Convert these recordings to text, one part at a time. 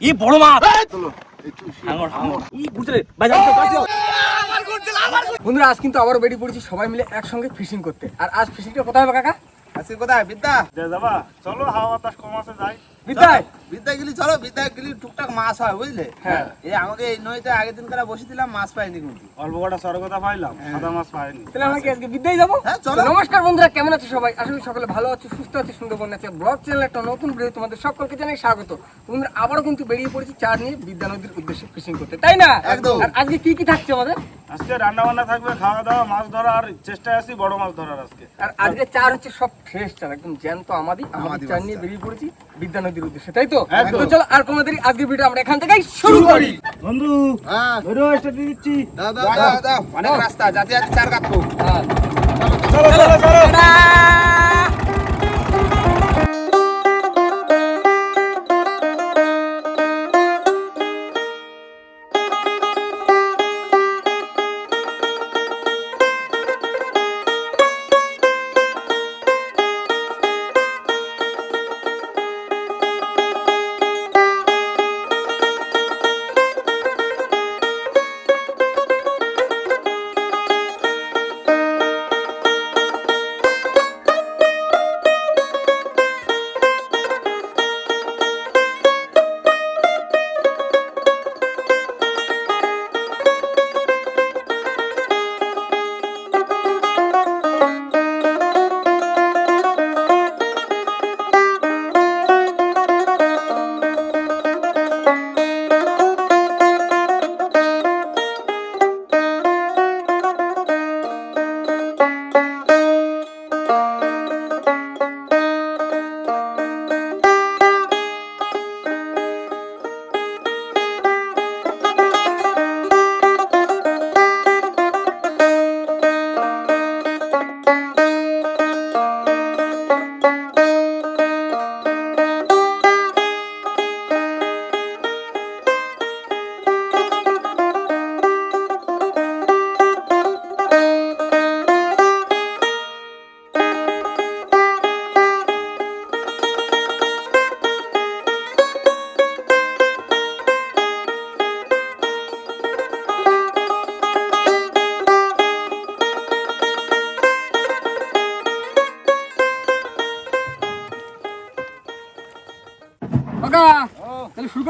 ই বড় মাছ বন্ধুরা আজ কিন্তু আবার বেরিয়ে পড়েছি সবাই মিলে একসঙ্গে ফিশিং করতে। আর আজ ফিশিংটা কোথায় হবে কাকা? আজকে কোথায় বিদ্যা? দে যাবা চলো হাওয়া বাতাস কম আছে যাই। বিদ্যায়? বিদ্যা গেলি চলো বিদ্যা গেলি টুকটাক মাছ হয় বুঝলে? হ্যাঁ। এই আমাকে এই নদীতে আগের দিন করে বসে দিলাম মাছ পাইনি কিন্তু অল্প কটা সরগতা পাইলাম সাদা মাছ পাইনি। তাহলে আমরা কি আজকে বিদ্যায় যাব? হ্যাঁ, চলো। নমস্কার বন্ধুরা কেমন আছে সবাই? আশা সকলে ভালো আছে সুস্থ আছে সুন্দরবন আছে। ব্লগ চ্যানেল একটা নতুন ভিডিও তোমাদের সকলকে জানাই স্বাগত। বন্ধুরা আবারও কিন্তু বেরিয়ে পড়েছি চার নিয়ে বিদ্যা নদীর উদ্দেশ্যে ফিশিং করতে তাই না? একদম। আর আজকে কি কি থাকছে আমাদের? আজকে রান্না বান্না থাকবে খাওয়া দাওয়া মাছ ধরা আর চেষ্টায় আছি বড় মাছ ধরার আজকে। আর আজকে চার হচ্ছে সব ফ্রেশ চার একদম জ্যান্ত আমাদের আমাদের আমাদের চার নিয়ে বেরিয়ে পড়েছি বিদ্যা নদীর উদ্দেশ্যে তাই তো? তো চলো আর কোনো দেরি আজকের ভিডিও আমরা এখান থেকেই শুরু করি। বন্ধু হ্যাঁ। ধরো একটা দিয়ে দিচ্ছি। দাও দাও দাও দাও অনেক রাস্তা যাতে যাতে চার কাপ হ্যাঁ। চলো চলো চলো।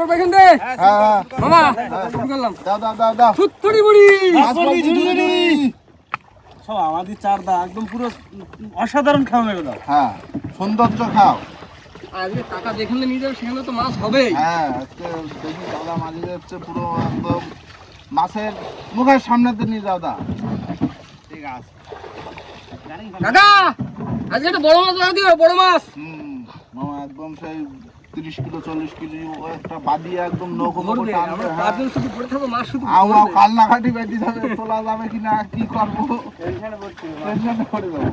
তাহলে এখান থেকে? মামা শুরু করলাম। দাও দাও দাও দাও। সুত্তরি বুড়ি সব আমাদের চার দা একদম পুরো অসাধারণ খাওয়া হ্যাঁ সৌন্দর্য খাও। আজকে কাকা যেখানে নিয়ে যাবে সেখানে তো মাছ হবে। হ্যাঁ আজকে দেখি দাদা পুরো একদম মাছের মুখের সামনে দিয়ে নিয়ে যাও দা। ঠিক আছে। আজকে একটা বড় মাছ দিও বড় মাছ। হুম মামা একদম সেই তিরিশ কিলো চল্লিশ কিলো একটা বাদিয়ে একদম নৌকো আমরা হ্যাঁ। পাঁচজন শুধু পড়ে থাকব মাছ শুধু আও আও মরবে। কালনা যাবে তোলা যাবে কি না কি করব? টেনশনে পড়ে যাব।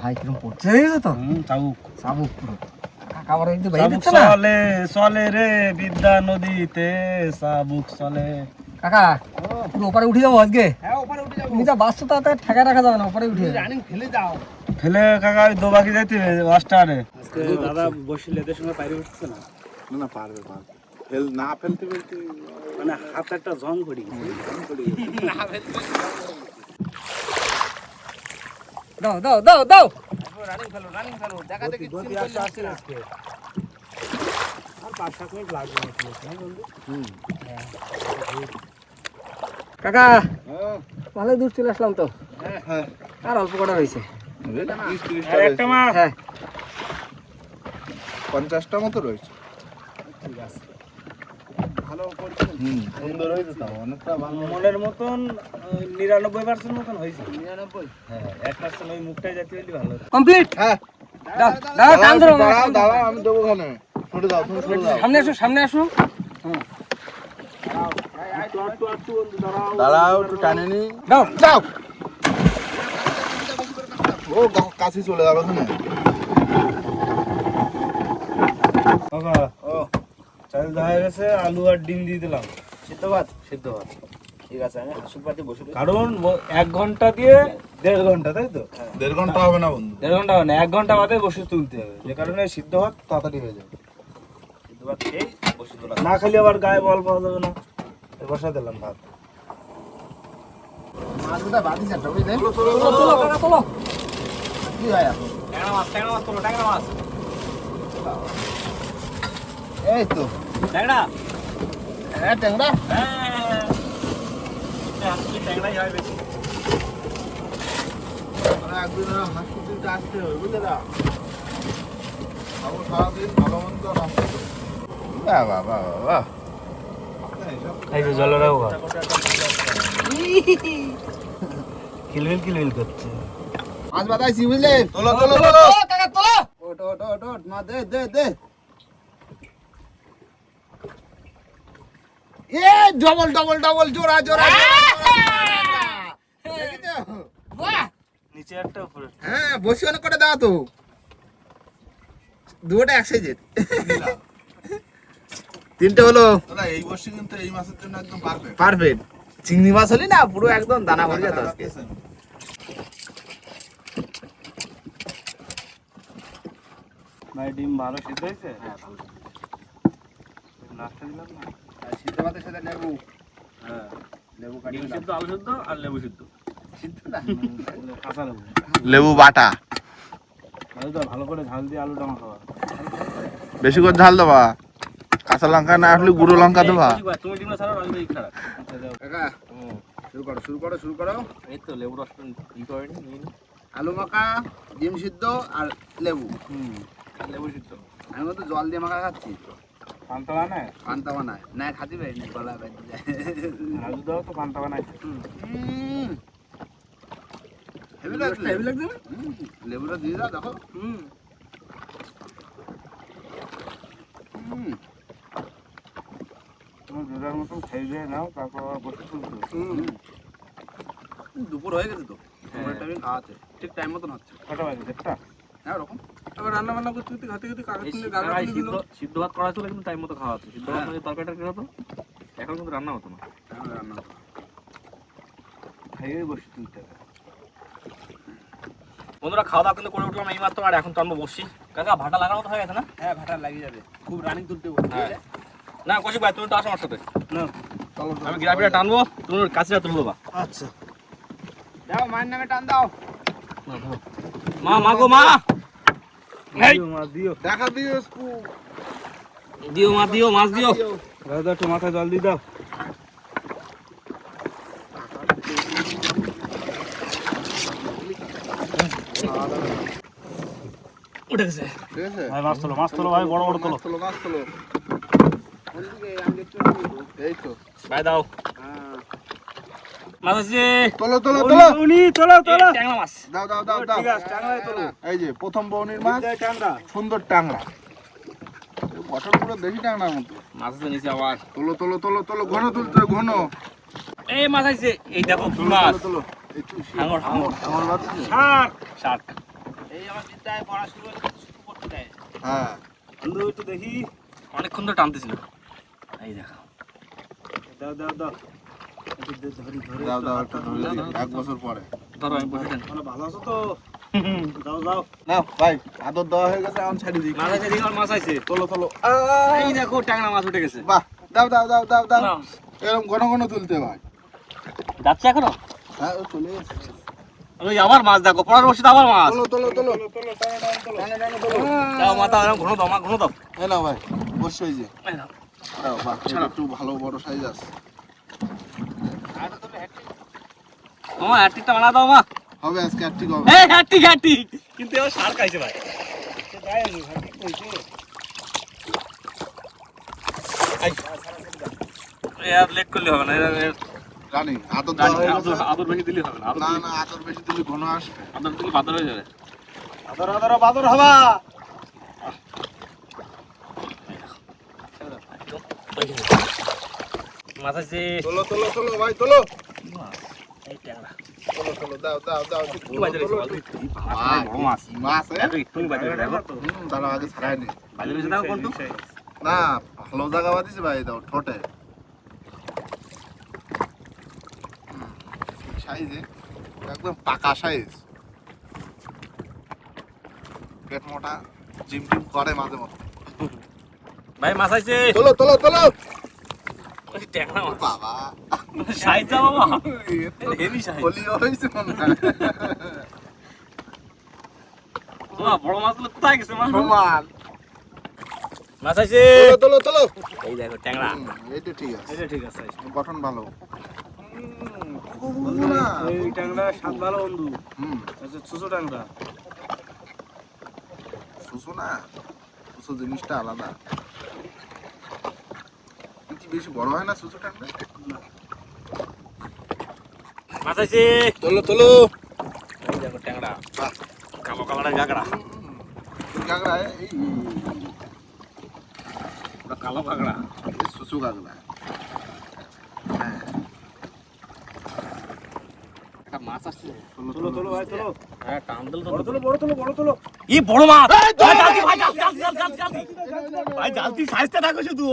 ভাই কিরম পড়ছে তো? হুম চাবুক। চাবুক পুরো। কাকা আবার কিন্তু ভাই দিচ্ছে না? চলে চলে রে বিদ্যা নদীতে চাবুক চলে। কাকা পুরো ওপারে উঠে যাব আজকে। হ্যাঁ ওপারে উঠে যাব। তুমি যা বাস্তব তাতে ঠেকা রাখা যাবে না ওপারে উঠে যাবে রানিং ফেলে যাও। ফেলে কাকা ওই দোবাকি যাইতে মাস্টারে দাদা বসিলে এদের সঙ্গে বাইরে উঠছে না? না না পারবে পারবে। ফেল না ফেলতে ফেলতে মানে হাত একটা জং করি। দাও দাও দাও দাও। রানিং ফেলো রানিং ফেলো দেখা দেখি আজকে। আর পাঁচ সাত মিনিট লাগবে হ্যাঁ বন্ধু? কাকা হ্যাঁ। ভালো দূর চলে আসলাম তো। হ্যাঁ আর অল্প কটা রয়েছে একটা মাছ হ্যাঁ। পঞ্চাশটা মতো রয়েছে। ভালো করছে হুম সুন্দর হয়েছে অনেকটা ভালো মনের মতন নিরানব্বই পার্সেন্ট মতন হয়েছে। হ্যাঁ এক পার্সেন্ট ওই মুখটাই যেতে হলে ভালো হতো। কমপ্লিট হ্যাঁ। দাও দাও টান ধরো মামা, দাঁড়াও দাঁড়াও আমি দেবো ওখানে। দাও সামনে আসো সামনে আসো। দাঁড়াও একটু টানে নি। দাও যাও ও গা- কাছে চলে যাবে ওখানে কাকা ও চাল দেখা গেছে আলু আর ডিম দিয়ে দিলাম। সিদ্ধ ভাত? সিদ্ধ ভাত। ঠিক আছে আমি হাসুর পাতে বসে রয়েছি। কারণ এক ঘণ্টা দিয়ে দেড় ঘণ্টা তাই তো? দেড় ঘণ্টা হবে না বন্ধু। দেড় ঘণ্টা মানে এক ঘণ্টা বাদে বসে তুলতে হবে। যে কারণে সিদ্ধ ভাত তাড়াতাড়ি হয়ে যাবে। সিদ্ধ এবার খেয়ে বসে দিলাম না খালি আবার গায়ে বল পাওয়া যাবে না। বসা দিলাম ভাত। এই তো। ট্যাংরা? হ্যাঁ ট্যাংরা? হ্যাঁ। ট্যাংরাই হয় বেশি। একদিন হাসপাতালটা আসতে হবে বুঝলে না? খাব সারাদিন ভালো মন্দ বাহ বাহ বাহ। এই যে জলেরাও ঘর। কিলবিল কিলবিল করছে। মাছ বাতাইছি বুঝলে? তোলো তোলো তোলো কাকা তোলো। ওট ওট ওট ওট মা দে দে দে। এ ডবল ডবল ডবল জোড়া জোড়া নিচে একটা উপরে হ্যাঁ বসি অনেক করে দাও তো। দুটোটা এক সাইজের তিনটে হলো দাদা এই বর্ষে কিন্তু এই মাসের জন্য একদম পারফেক্ট পারফেক্ট চিংড়ি মাছ হলি না পুরো একদম দানা ভরে যেত আজকে ভাই ডিম ভালো সিদ্ধ হয়েছে? হ্যাঁ ভালো। নাস্তা দিলাম না? সিদ্ধ ভাতের সাথে লেবু। হ্যাঁ। লেবু ডিম সিদ্ধ আলু সিদ্ধ আর লেবু সিদ্ধ। সিদ্ধ না? কাঁচা লেবু। লেবু বাটা। ভালো ভালো করে ঝাল দিয়ে আলুটা মাখাবা। বেশি করে ঝাল দেবা। কাঁচা লঙ্কা না আসলে গুঁড়ো লঙ্কা দেবা তুমি ডিমটা ছাড়াও আমি খারাপ কাকা শুরু করো শুরু করো শুরু করো। এই তো লেবু রসটা ই করেনি আলু মাখা ডিম সিদ্ধ আর লেবু। হুম লেবু সিদ্ধ। আমি তো জল দিয়ে মাখা খাচ্ছি? পান্তা বানায়? পান্তা বানায়। না খাতে পারি না গলা দাও তো পান্তা বানাইছে উম। হেভি লাগছে? হেভি লাগছে লেবুটা দিয়ে দাও দেখো। হুম। হুম, মতন খেয়ে দিয়ে নাও তারপর আবার বসে হুম দুপুর হয়ে গেছে তো। দুপুরের টাইমে খাওয়াচ্ছে ঠিক টাইম মতন হচ্ছে। কটা বাজে? দেড়টা? হ্যাঁ ওরকম। আবার রান্না বান্না করতে করতে ঘাতে ঘাতে কাকা গাগা এই দিল সিদ্ধ- ভাত করা ছিল কিন্তু টাইম মতো খাওয়া হতো সিদ্ধ ভাত হ্যাঁ। মানে তরকারিটা কি হতো এখন কিন্তু রান্না হতো না। রান্না করো। খাইয়ে বসে তুলতে হবে বন্ধুরা খাওয়া দাওয়া কিন্তু করে উঠলাম এই মাত্র আর এখন তো আমরা বসছি। কাকা ভাটা লাগানো তো হয়ে গেছে না? হ্যাঁ ভাটা লাগিয়ে যাবে। খুব রানিং তুলতে হ্যাঁ। না কৌশিক ভাই তুমি তো আসো আমার সাথে। আমি গ্রাফিটা টানবো তুমি কাছেটা তুলে দেবা। আচ্ছা। দাও মায়ের নামে টান দাও। মা মা। গো মা। দিও মা দিও। দেখা দিও দিও মা দিও মাছ দিও। দাদা একটু মাথায় জল দিয়ে দাও। উঠে গেছে। ঠিক আছে। মাছ তোলো মাছ তোলো ভাই বড় বড় তোলো। মাছ তোলো মাছ তোলো ওইদিকে আমি দেখতে পাচ্ছি। এই তো। ভাই দাও। হ্যাঁ। মাছ আছে তোলো তোলো তোলো। উনি তোলো তোলো। ট্যাংরা মাছ। দাও দাও দাও দাও। ঠিক আছে টাংরাই তোলো। এই যে প্রথম বৌনির মাছ টাংরা সুন্দর পুরো দেখি মতো। মাছ আছে নিচে আবার। তোলো তোলো তোলো তোলো ঘন তুলতে হবে, ঘন। এই মাছ আছে এই দেখো মাছ। তোলো একটু হাঙর হাঙর। আমার মাছ শাক। শাক। এই আমার বিদ্যায় পড়া শুরু শুরু করতে দেয়। হ্যাঁ। একটু দেখি। অনেকক্ষণ ধরে টানতেছিল। এই দেখো। দাও দাও দাও। ধরি ধরে দাও দাও হাতটা ধরে ধরে এক বছর পরে। ধরো আমি বসে ভালো আছো তো? দাও দাও। না ভাই আদর দেওয়া হয়ে গেছে এখন ছাড়ি দিই। মাছ আছে আমার মাছ আছে তোলো তোলো। এই দেখো ট্যাংরা মাছ উঠে গেছে। বাহ দাও দাও দাও দাও দাও। এরকম ঘন ঘন তুলতে ভাই যাচ্ছে এখনও? হ্যাঁ চলে এসেছে। ওই আবার মাছ দেখো পড়ার বসে আবার মাছ। তোলো তোলো তোলো। তোলো তোলো তোলো। দাও মাথা এরকম ঘন দাও মা ঘন দাও। এই নাও ভাই বসে এই নাও। দাও একটু ভালো বড় সাইজ আছে। মামা হ্যাট্রিকটা বানা দাও মা। হবে আজকে ঠিক হবে। এই হ্যাট্রিক হ্যাট্রিক কিন্তু এবার সার খাইছে ভাই। লেট করলে হবে না এর- এর- আদর আদর আদর বেশি দিলে হবে না আদর না না আদর বেশি দিলে ঘন আসবে। আদর দিলে বাদর হয়ে যাবে। আদর আদর বাদর হবা। মাছ আছে তোলো তোলো তোলো ভাই তোলো। এই ট্যাংরা। তোলো তোলো দাও দাও দাও একটু বাজারে তোলো, এসো, একটু। বাজারে বড় মাছ। মাছ বাজারে দেখো হুম, আগে ছাড়াই নি। বাজারে এসে দেখো না ভালো জায়গা বাদিছে ভাই দাও ঠোঁটে। সাইজে একদম পাকা সাইজ। পেট মোটা জিম টিম করে মাঝে মধ্যে। ভাই মাছ আইছে তোলো তোলো তোলো। ট্যাংরা মাছ বাবা সাইজ হেভি মনে হয়। বাবা বড় মাছগুলো কোথায় গেছে মা সমান মাছ আইছে তোলো তোলো এই দেখো ট্যাংরা হুম, এইটা ঠিক আছে এটা ঠিক আছে গঠন ভালো না এই ট্যাংরা ভালো বন্ধু আচ্ছা ট্যাংরা না জিনিসটা আলাদা বেশি বড় হয় না সুসু টাঙ্গা মাছ আইছে তোলো। তোলো ট্যাংরা। কালো কালারের গাগড়া কাঁকড়া এই কালো গাগড়া এই শুশু কাঁকড়া হ্যাঁ একটা মাছ আসছে। তোলো তোলো ভাই তোলো হ্যাঁ টান দিল বড় তোলো বড় তোলো বড় তোলো। ই বড় মাছ! জালতি ভাই জালতি জালতি জালতি জালতি ভাই জালতি সাইজটা দেখো শুধু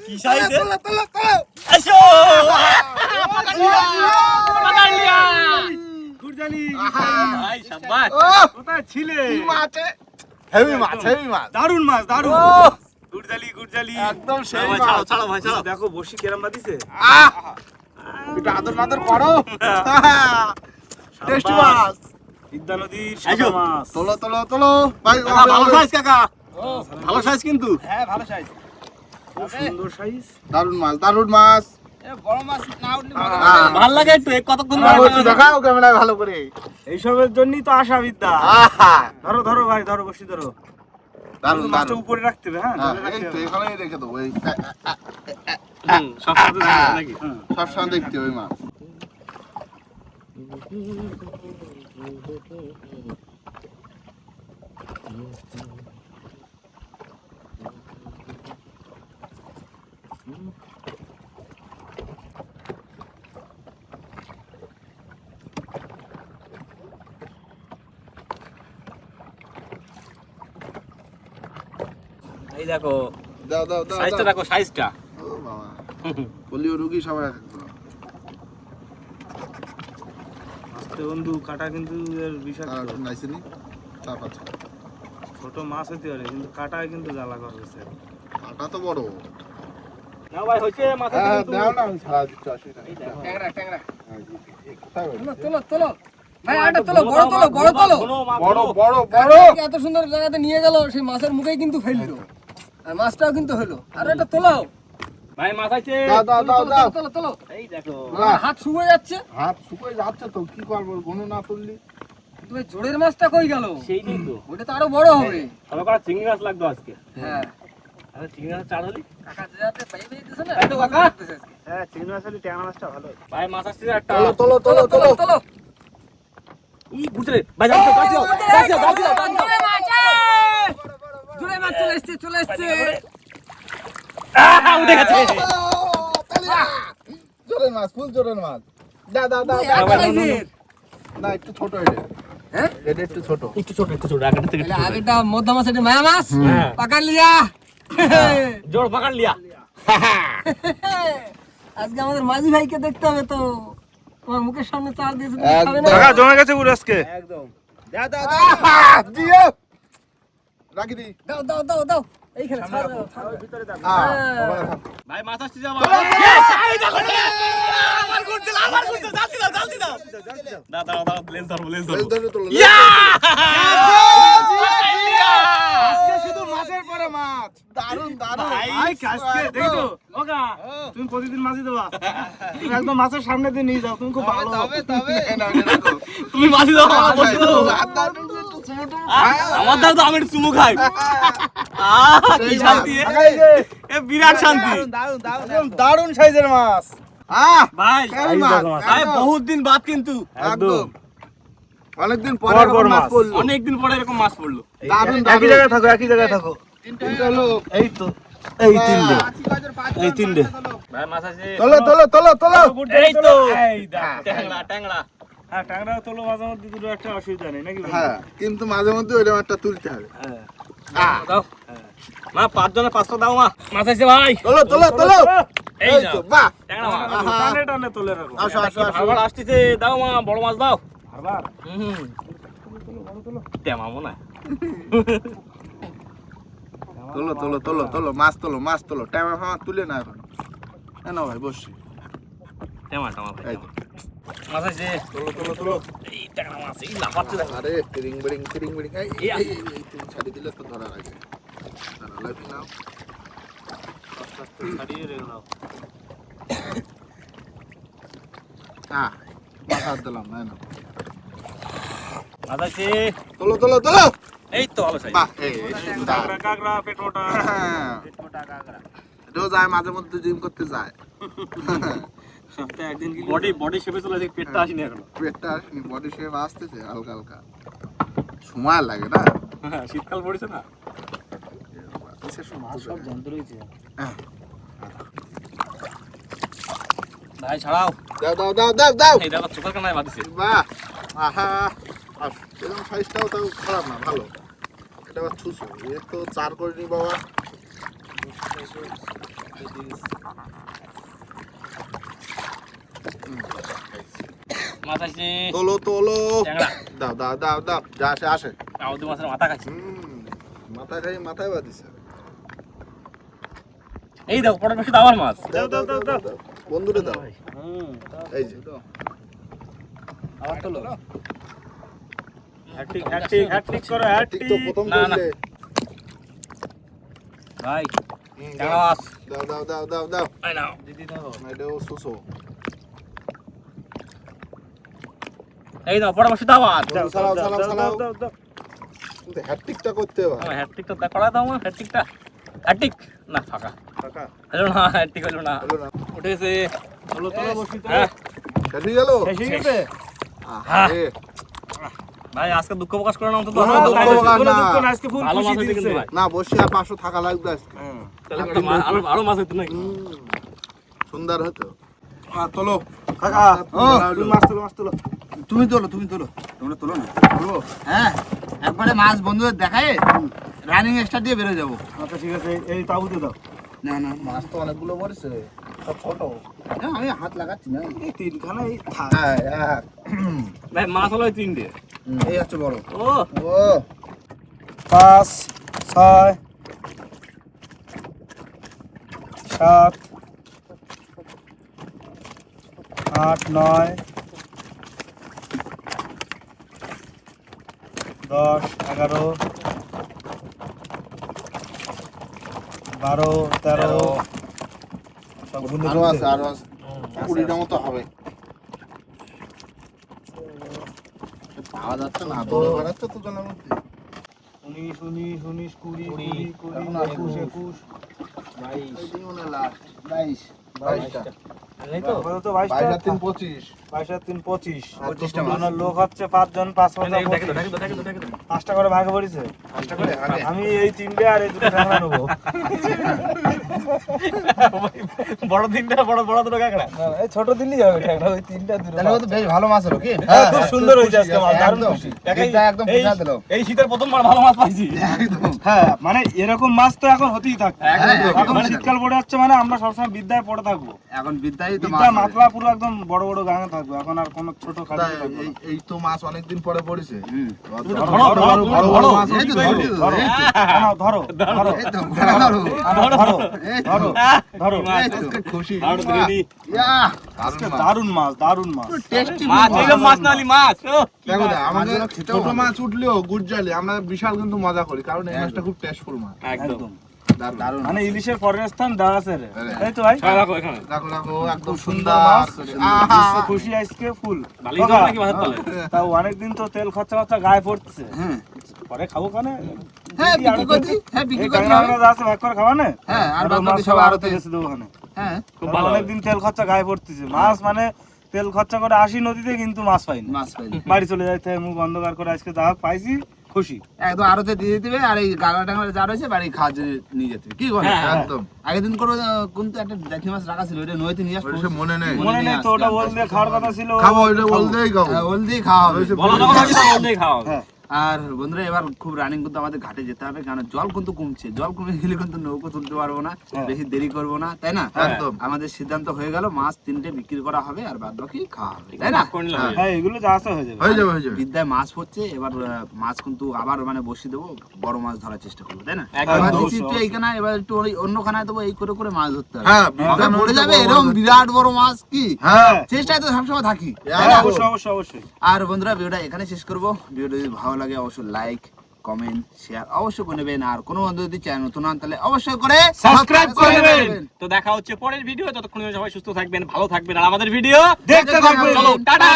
কি সাইজ তোলো তোলো তোলো। আসো পাকালিয়া ভাই শাবাশ কোথায় ছিলে? মাছ হেভি মাছ হেভি মাছ। দারুণ মাছ দারুণ ও। গুরজালি গুরজালি একদম সেই ভাই মাছ। ছাড়ো ছাড়ো ভাই ছাড়ো। দেখো বসি কেরাম বাদিছে আহ। একটু আদর মাদর করো। টেস্টি মাছ। বিদ্যা নদীর সাদা মাছ। তোলো তোলো তোলো। ভাই ভালো সাইজ কাকা। ভালো সাইজ। কিন্তু। হ্যাঁ ভালো সাইজ। সুন্দর সাইজ। মাছ মাছ। ভালো লাগে একটু কতক্ষণ দেখাও ক্যামেরায় ভালো করে। এইসবের জন্যই তো আশা বিদ্যা। ধরো ধরো ভাই ধরো বসি ধরো। মাছটা দারুণ উপরে রাখতে হবে হ্যাঁ হ্যাঁ, ধরে রাখতে এই তো এখানেই রেখে দেবো এই সব সাথে থাকে নাকি হুম। সবসময় দেখতে ওই মাছ এই দেখো দাও দাও দাও সাইজটা দাও। দেখো সাইজটা ও বাবা পোলিও রুগী সবাই এক। আস্তে বন্ধু কাটা কিন্তু এর বিষাক্ত। একটু চাপ আছে। ছোট মাছ হইতে পারে কিন্তু কাটায় কিন্তু জ্বালা করতেছে কাটা তো বড়। না ভাই হচ্ছে মাথা হ্যাঁ দাও না আমি ছাড়া দিচ্ছি অসুবিধা নেই। ট্যাংরা ট্যাংরা। হ্যাঁ, এই কোথায় বাড়ি? তোলো তোলো তোলো। ভাই আটা তোলো বড় তোলো বড় তোলো। বড় বড় বড়। এত সুন্দর জায়গাতে নিয়ে গেল সেই মাছের মুখেই কিন্তু ফেলল। আর মাছটাও কিন্তু হলো। আর এটা তোলো ভাই মাথাইছে দাও দাও দাও দাও। তোলো তোলো এই দেখো। হাত শুকিয়ে যাচ্ছে। হাত শুকিয়ে যাচ্ছে তো কি করব? গুনে না তুললি তুমি জোরের মাছটা কই গেল? সেই দিন তো। ওটা তো আরও বড় হবে। ভালো করে চিংড়ি মাছ আজকে। হ্যাঁ। আরে চিংড়ি মাছ চার হলি? কাকা যাতে পাই পাই দিছে না তো কাকা? হ্যাঁ চিংড়ি মাছ হলে ট্যাংরা মাছটা ভালো। ভাই মাছ আসছে একটা। তোলো তোলো তোলো তোলো তোলো। তোলো। তোলো ই ঘুরতে ভাই যাও যাও যাও যাও যাও যাও জোরে মাছ চলে এসছে চলে এসছে। উঠে গেছে। জোরের মাছ ফুল জোরের মাছ। দাও দাও দাও না একটু ছোট এটা। হ্যাঁ? এটা একটু ছোট। একটু ছোট একটু ছোট আগের থেকে একটু তাহলে ছোট। আগেটা মধ্যম মাছ এটা মায়া মাছ। লিয়া। জোর পাকার লিয়া। আজকে আমাদের মাঝি ভাইকে দেখতে হবে তো। তোমার মুখের সামনে চাল দিয়েছে। জমে গেছে পুরো আজকে। একদম। রাখি দি। দাও দাও দাও দাও। এইখানে। ভাই আসছে যাও আমার আমার দাও। দাও দাও। দাও দাও। লেন্স ধরো লেন্স ধরো ইয়া আজকে শুধু মাছের পরে মাছ। দারুণ দারুণ ভাই আজকে দেখো ওকা তুমি প্রতিদিন মাছই দেবা। তুমি একদম মাছের সামনে দিয়ে নিয়ে যাও তুমি খুব ভালো। তুমি মাছি দাও বসে দাও। আমার দাও তো আমি চুমু খাই কি শান্তি এ। বিরাট শান্তি। দারুণ সাইজের মাছ। আহ ভাই ভাই বহুত দিন বাদ কিন্তু। একদম। অনেকদিন পরে এরকম মাছ। পড়ল। অনেকদিন পরে এরকম মাছ পড়ল। দারুণ একই জায়গায় থাকো একই জায়গায় থাকো। তিনটে লোক এই তো এই তিনটে। এই তিনটে। ভাই মাছ আছে। তোলো তোলো তোলো তোলো। এই তো। এই দেখ। ট্যাংরা ট্যাংরা। হ্যাঁ ট্যাংরা তোলো মাঝে মধ্যে দুটো একটা অসুবিধা নেই নাকি হ্যাঁ কিন্তু মাঝে মধ্যে ওইরকম একটা তুলতে হবে। হ্যাঁ। দাও মা পাঁচ জনে পাঁচশো দাও মা। মাছ আছে ভাই। তোলো তোলো তোলো। এই তো বাহ। টানে টানে তোলে রাখো। আসো আসো আসো। আবার আসতেছে? দাও মা বড় মাছ দাও। আবার হুম তেমা মনে তোলো তোলো তোলো তোলো মাছ তোলো মাছ তোলো। ট্যামা ফামা তুলে না এখন। না ভাই বসছি। টেমা টেমা ভাই টেমা। মাছ আছে তোলো তোলো তোলো। এই ট্যাংরা মাছ এই লাফাচ্ছে দেখো। আরে তিরিং বিরিং তিরিং বিরিং। এই এই, এই, এই, এই, তুমি ছাড়ি দিলে তো ধরার আগে। দাঁড়া, লাফি নাও। আস্তে আস্তে ছাড়িয়ে রেখে দাও। হ্যাঁ মাথা হাত দিলাম না না। মাছ আছে তোলো তোলো তোলো। এই তো ভালো সাইজ। বাহ এই এই সুন্দর। কাঁকড়া কাঁকড়া পেটোটা হ্যাঁ। এটাও যায় মাঝে মধ্যে জিম করতে যায়। সপ্তাহে একদিন কি বডি বডি শেপে চলে যায় পেটটা আসেনি এখনও। পেটটা আসেনি বডি শেপ আসতেছে হালকা হালকা। সময় লাগে না? হ্যাঁ, শীতকাল পড়েছে না? সব যন্ত্র রয়েছে। ভাই ছাড়াও। দাও দাও দাও দাও দাও। এই দেখো চোখের কানায় বাঁধিছে। বাহ আহা। আহ, এরকম সাইজটাও তাও খারাপ না ভালো। এটা আবার ছুসো এ তো চার করে নি বাবা। মাছ আছে তোলো। তোলো দাও দাও দাও দাও। যা আসে আসে। আমাদের মাছের মাথা খাচ্ছে। মাথায় খাই মাথায় বাদিছে এই দেখো পরের পাশে তো মাছ। দাও দাও দাও দাও দাও। বন্ধুরে দাও। এই যে। আবার তোলো। হ্যাট্রিক হ্যাট্রিক হ্যাট্রিক করো ঠিক তো প্রথম না, না। করলে। ভাই দাও দাও দাও দাও দাও। এই নাও। দিদি দাও দেখো এটাও সুসো। এই তো আবার দাও দাও কিন্তু হ্যাট্রিকটা করতে হবে। আমার হ্যাট্রিকটা দেখ করা দাও আমার হ্যাট্রিকটা হ্যাট্রিক না ফাঁকা। কাকা হলো না হ্যাট্রিক হলো না। হলো না। উঠে গেছে তোলো তোলো বসি হ্যাঁ। হেঁটে গেল? এসে গেছে? হ্যাঁ। আরে, ভাই আজকে দুঃখ প্রকাশ করে না অন্তত দুঃখ প্রকাশ না। দুঃখ না, আজকে ফুল খুশি দিচ্ছে না বসে আর পাঁচশো থাকা লাগবে আজকে। হ্যাঁ। তাহলে আরও আরও মাছ হতো নাকি? সুন্দর হতো। হ্যাঁ তোলো। কাকা ও, মাছ তোলো মাছ তোলো। তুমি তোলো তুমি তোলো। তোমরা তোলো না। তোলো। হ্যাঁ একবারে মাছ বন্ধুদের দেখায় রানিং স্টার দিয়ে বেরোয় যাব। আচ্ছা ঠিক আছে এই- তাবুতে দাও। না না মাছ তো অনেকগুলো পড়েছে সব ছোট। না, আমি হাত লাগাচ্ছি না। এই তিনখানা এই হ্যাঁ হ্যাঁ ভাই মাছ হলো ওই তিনটে। এই হচ্ছে বড়। ও। ও। পাঁচ ছয় সাত আট নয় দশ এগারো বারো তেরো সব আরও আছে আরও আছে। কুড়িটা মতো হবে। পাওয়া যাচ্ছে না দৌড়ে বেড়াচ্ছে তো জনের উনিশ উনিশ উনিশ কুড়ি কুড়ি কুড়ি একুশ কুড়ি। একুশ। মনে লাস্ট বাইশ বাইশ। লোক হচ্ছে পাঁচজন পাঁচ পাঁচটা করে ভাগে পড়েছে আমি এই তিনটে আর এই দুটো ঠ্যাংরা নেব। বড় তিনটা বড় বড় দুটো কাঁকড়া। এই ছোট দিলেই হবে ঠ্যাংরা ওই তিনটা দুটো তাহলে তো বেশ ভালো মাছ হলো কি? হ্যাঁ, খুব সুন্দর হয়েছে আজকে মাছ, দারুণ খুশি। একদম এই- শীতের প্রথমবার ভালো মাছ পাইছি। একদম। হ্যাঁ মানে এরকম মাছ তো এখন হতেই থাকবে। এখন শীতকাল পড়ে যাচ্ছে মানে আমরা সবসময় বিদ্যায় পড়ে থাকব এখন বিদ্যাই তো মাছ। মাতলা পুরো একদম বড় বড় গাঙে থাকবে এখন আর কোনো ছোট খালি এই তো মাছ অনেকদিন পরে পড়েছে ধরো, ধরো, ধরো, ধরো, ধরো, ধরো, ধরো। খুশি ইয়া, মাছ মাছ মাছ মাছ। নালি মাছ দেখো আমাদের ছোট মাছ উঠলেও গুড়জালি আমরা বিশাল কিন্তু মজা করি কারণ এই মাছটা খুব টেস্টফুল মাছ একদম মানে ইলিশের পরের স্থান দেওয়া আছে রে। তাই তো ভাই। হ্যাঁ, রাখো এখানে। রাখো রাখো একদম সুন্দর খুশি আজকে ফুল অনেকদিন তো তেল খরচা খরচা গায়ে পড়ছে। হ্যাঁ। পরে খাব কানে। হ্যাঁ, বিক্রি করে হ্যাঁ, বিক্রি হবে। আছে ভাগ করে খাওয়া না? হ্যাঁ, আর বাকি সব আরতে হ্যাঁ, খুব ভালো। অনেকদিন তেল খরচা গায়ে পড়তেছে। মাছ মানে তেল খরচা করে আসি নদীতে কিন্তু মাছ পাইনি মাছ পাইনি। বাড়ি চলে যাইতে মুখ অন্ধকার করে আজকে যা হোক পাইছি। খুশি। একদম আড়তে দিয়ে দিতে হবে আর এই গাগলা টাগরা যা রয়েছে বাড়ি জন্য নিয়ে যেতে কি বল? হ্যাঁ, একদম। আগের দিন করে কিন্তু একটা দেখি মাছ রাখা ছিল ওইটা নদীতে নিয়ে আসব। মনে নেই। মনে নেই তো ওটা বলতে খাওয়ার কথা ছিল। খাব ওইটা বলতেই খাব। হ্যাঁ, ওল দিয়ে খাওয়া হবে। বলা তাও বলতেই খাও হ্যাঁ। আর বন্ধুরা এবার খুব রানিং কিন্তু আমাদের ঘাটে যেতে হবে কারণ জল কিন্তু কমছে। জল কমে গেলে কিন্তু নৌকো তুলতে পারব না বেশি দেরি করব না তাই না? একদম। আমাদের সিদ্ধান্ত হয়ে গেল মাছ তিনটে বিক্রি করা হবে আর বাদ বাকি খাওয়া হবে তাই না? হ্যাঁ এগুলো যা হয়ে যাবে। হয়ে যাবে হয়ে যাবে। বিদ্যায় মাছ পড়ছে এবার মাছ কিন্তু আবার মানে বসিয়ে দেবো বড় মাছ ধরার চেষ্টা করব তাই না? এবার একটু এইখানে এবার একটু অন্য খানায় দেবো এই করে করে মাছ ধরতে হবে। হ্যাঁ, নদীতে যাবে এরকম বিরাট বড় মাছ কি? হ্যাঁ। চেষ্টায় তো সবসময় থাকি। হ্যাঁ? অবশ্যই অবশ্যই অবশ্যই। আর বন্ধুরা ভিডিওটা এখানে শেষ করব। ভিডিওটা যদি ভালো লাগে অবশ্যই লাইক কমেন্ট শেয়ার অবশ্যই করে নেবেন। আর কোনো বন্ধু যদি চ্যানেল নতুন হন তাহলে অবশ্যই করে সাবস্ক্রাইব করে নেবেন। তো দেখা হচ্ছে পরের ভিডিও ততক্ষণ সবাই সুস্থ থাকবেন ভালো থাকবেন। আর আমাদের ভিডিও দেখতে থাকবেন চলো টাটা!